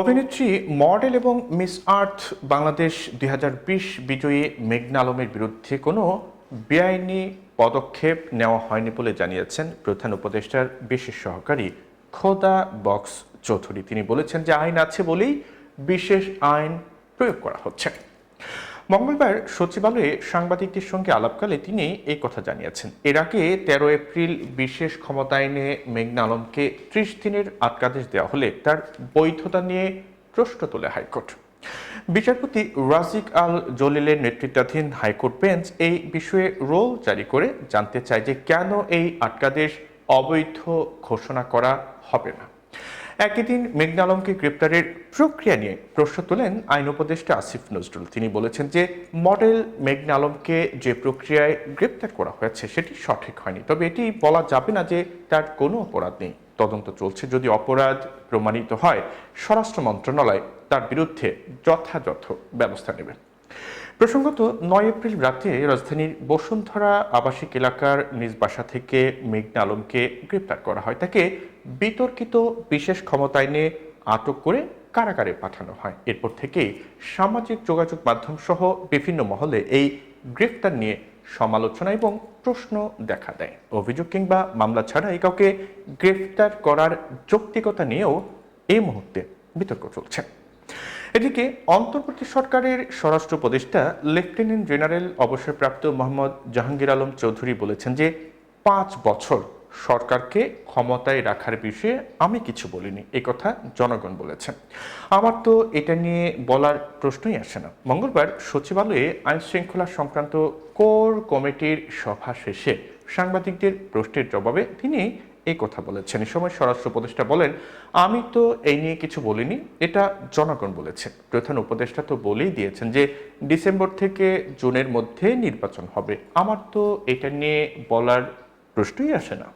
অভিনেত্রী, মডেল এবং মিস আর্থ বাংলাদেশ দুই হাজার বিশ বিজয়ী মেঘনা আলমের বিরুদ্ধে কোনো বেআইনি পদক্ষেপ নেওয়া হয়নি বলে জানিয়েছেন প্রধান উপদেষ্টার বিশেষ সহকারী খোদা বক্স চৌধুরী। তিনি বলেছেন যে আইন আছে বলেই বিশেষ আইন প্রয়োগ করা হচ্ছে। মঙ্গলবার সচিবালয়ে সাংবাদিকদের সঙ্গে আলাপকালে তিনি এই কথা জানিয়েছেন। এর আগে তেরো এপ্রিল বিশেষ ক্ষমতা আইনে মেঘনা আলমকে ত্রিশ দিনের আটকাদেশ দেওয়া হলে তার বৈধতা নিয়ে প্রশ্ন তোলে হাইকোর্ট। বিচারপতি রাজিক আল জলিলের নেতৃত্বাধীন হাইকোর্ট বেঞ্চ এই বিষয়ে রোল জারি করে জানতে চায় যে কেন এই আটকাদেশ অবৈধ ঘোষণা করা হবে না। একই দিন মেঘনা আলমকে গ্রেপ্তারের প্রক্রিয়া নিয়ে প্রশ্ন তোলেন আইন উপদেষ্টা আসিফ নজরুল। তিনি বলেছেন যে, মডেল মেঘনা আলমকে যে প্রক্রিয়ায় গ্রেপ্তার করা হয়েছে সেটি সঠিক হয়নি। তবে এটি বলা যাবে না যে তার কোনো অপরাধ নেই। তদন্ত চলছে। যদি অপরাধ প্রমাণিত হয়, স্বরাষ্ট্র মন্ত্রণালয় তার বিরুদ্ধে যথাযথ ব্যবস্থা নেবে। প্রসঙ্গত, নয় এপ্রিল রাতে রাজধানীর বসুন্ধরা আবাসিক এলাকার নিজ বাসা থেকে মেঘনা আলমকে গ্রেপ্তার করা হয়। তাকে বিতর্কিত বিশেষ ক্ষমতা আইনে আটক করে কারাগারে পাঠানো হয়। এরপর থেকেই সামাজিক যোগাযোগ মাধ্যম সহ বিভিন্ন মহলে এই গ্রেফতার নিয়ে সমালোচনা এবং প্রশ্ন দেখা দেয়। অভিযোগ কিংবা মামলা ছাড়া ছাড়াই কাউকে গ্রেফতার করার যৌক্তিকতা নিয়েও এই মুহূর্তে বিতর্ক চলছে। এদিকে অন্তর্বর্তী সরকারের স্বরাষ্ট্র উপদেষ্টা লেফটেন্যান্ট জেনারেল অবসরপ্রাপ্ত মোহাম্মদ জাহাঙ্গীর আলম চৌধুরী বলেছেন যে পাঁচ বছর সরকারকে ক্ষমতায় রাখার বিষয়ে আমি কিছু বলিনি। এই কথা জনগণ বলেছেন। আমার তো এটা নিয়ে বলার প্রশ্নই আসে না। মঙ্গলবার সচিবালয়ে আইন শৃঙ্খলা সংক্রান্ত কোর কমিটির সভা শেষে সাংবাদিকদের প্রশ্নের জবাবে তিনি এই কথা বলেছেন। এই সময় স্বরাষ্ট্র উপদেষ্টা বলেন, আমি তো এই নিয়ে কিছু বলিনি। এটা জনগণ বলেছে। প্রধান উপদেষ্টা তো বলেই দিয়েছেন যে, ডিসেম্বর থেকে জুনের মধ্যে নির্বাচন হবে। আমার তো এটা নিয়ে বলার প্রশ্নই আসে না।